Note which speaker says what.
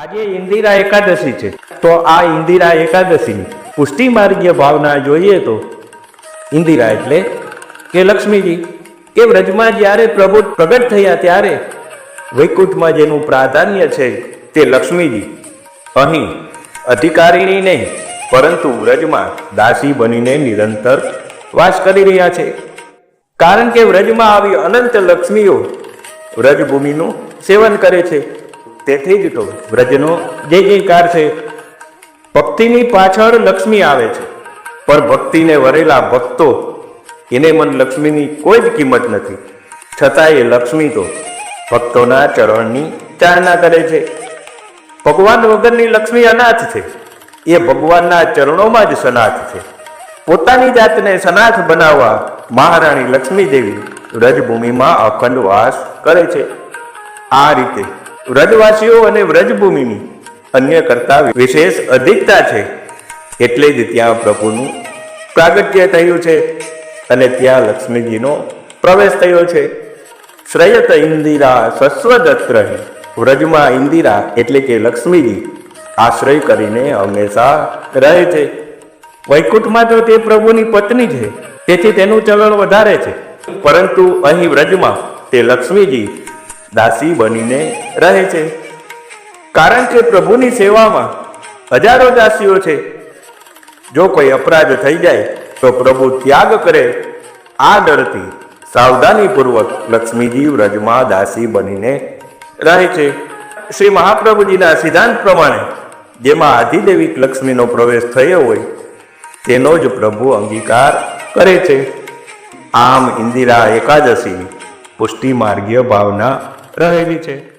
Speaker 1: આજે ઇન્દિરા એકાદશી છે. તો આ ઇન્દિરા એકાદશીની પુષ્ટિ માર્ગીય ભાવના જોઈએ તો ઇન્દિરા એટલે કે લક્ષ્મીજી, કે વ્રજમાં જ્યારે પ્રભુ પ્રગટ થયા ત્યારે વૈકુંઠમાં જેનું પ્રાધાન્ય છે તે લક્ષ્મીજી. અહીં અધિકારીણી નહીં, પરંતુ વ્રજમાં દાસી બનીને નિરંતર વાસ કરી રહ્યા છે. કારણ કે વ્રજમાં આવી અનંત લક્ષ્મીઓ વ્રજભૂમિનું સેવન કરે છે. તેથી જ તો વ્રજનો જે જયકાર છે. ભક્તિની પાછળ લક્ષ્મી આવે છે. પણ ભક્તિને વરેલા ભક્તો, એને મન લક્ષ્મીની કોઈ જ કિંમત નથી. છતાં એ લક્ષ્મી તો ભક્તોના ચરણની ચારણા કરે છે. ભગવાન વગરની લક્ષ્મી અનાથ છે. એ ભગવાનના ચરણોમાં જ સનાથ છે. પોતાની જાતને સનાથ બનાવવા મહારાણી લક્ષ્મી દેવી વ્રજભૂમિમાં અખંડ વાસ કરે છે. આ રીતે વ્રજવાસીઓ અને વ્રજભૂમિની અન્ય કરતા વિશેષ અધિકતા છે. એટલે જ ત્યાં પ્રભુનું પ્રાગટ્ય થયું છે અને ત્યાં લક્ષ્મીજીનો પ્રવેશ થયો છે. શ્રેયત ઇન્દિરા સસ્વદત્ર વ્રજમાં ઇન્દિરા એટલે કે લક્ષ્મીજી આશ્રય કરીને હંમેશા રહે છે. વૈકુંઠમાં તો તે પ્રભુની પત્ની છે. તેથી તેનું ચલણ વધારે છે. પરંતુ અહીં વ્રજમાં તે લક્ષ્મીજી દાસી બનીને રહે છે. કારણ કે પ્રભુની સેવામાં હજારો દાસીઓ છે. જો કોઈ અપરાધ થઈ જાય, તો પ્રભુ ત્યાગ કરે. આ ડરથી સાવધાનીપૂર્વક લક્ષ્મીજી વ્રજમાં દાસી બનીને રહે છે. શ્રી મહાપ્રભુજીના સિદ્ધાંત પ્રમાણે જેમાં આધિદેવિક લક્ષ્મીનો પ્રવેશ થયો હોય, તેનો જ પ્રભુ અંગીકાર કરે છે. આમ ઇન્દિરા એકાદશી પુષ્ટિ માર્ગીય ભાવના રહેલી છે.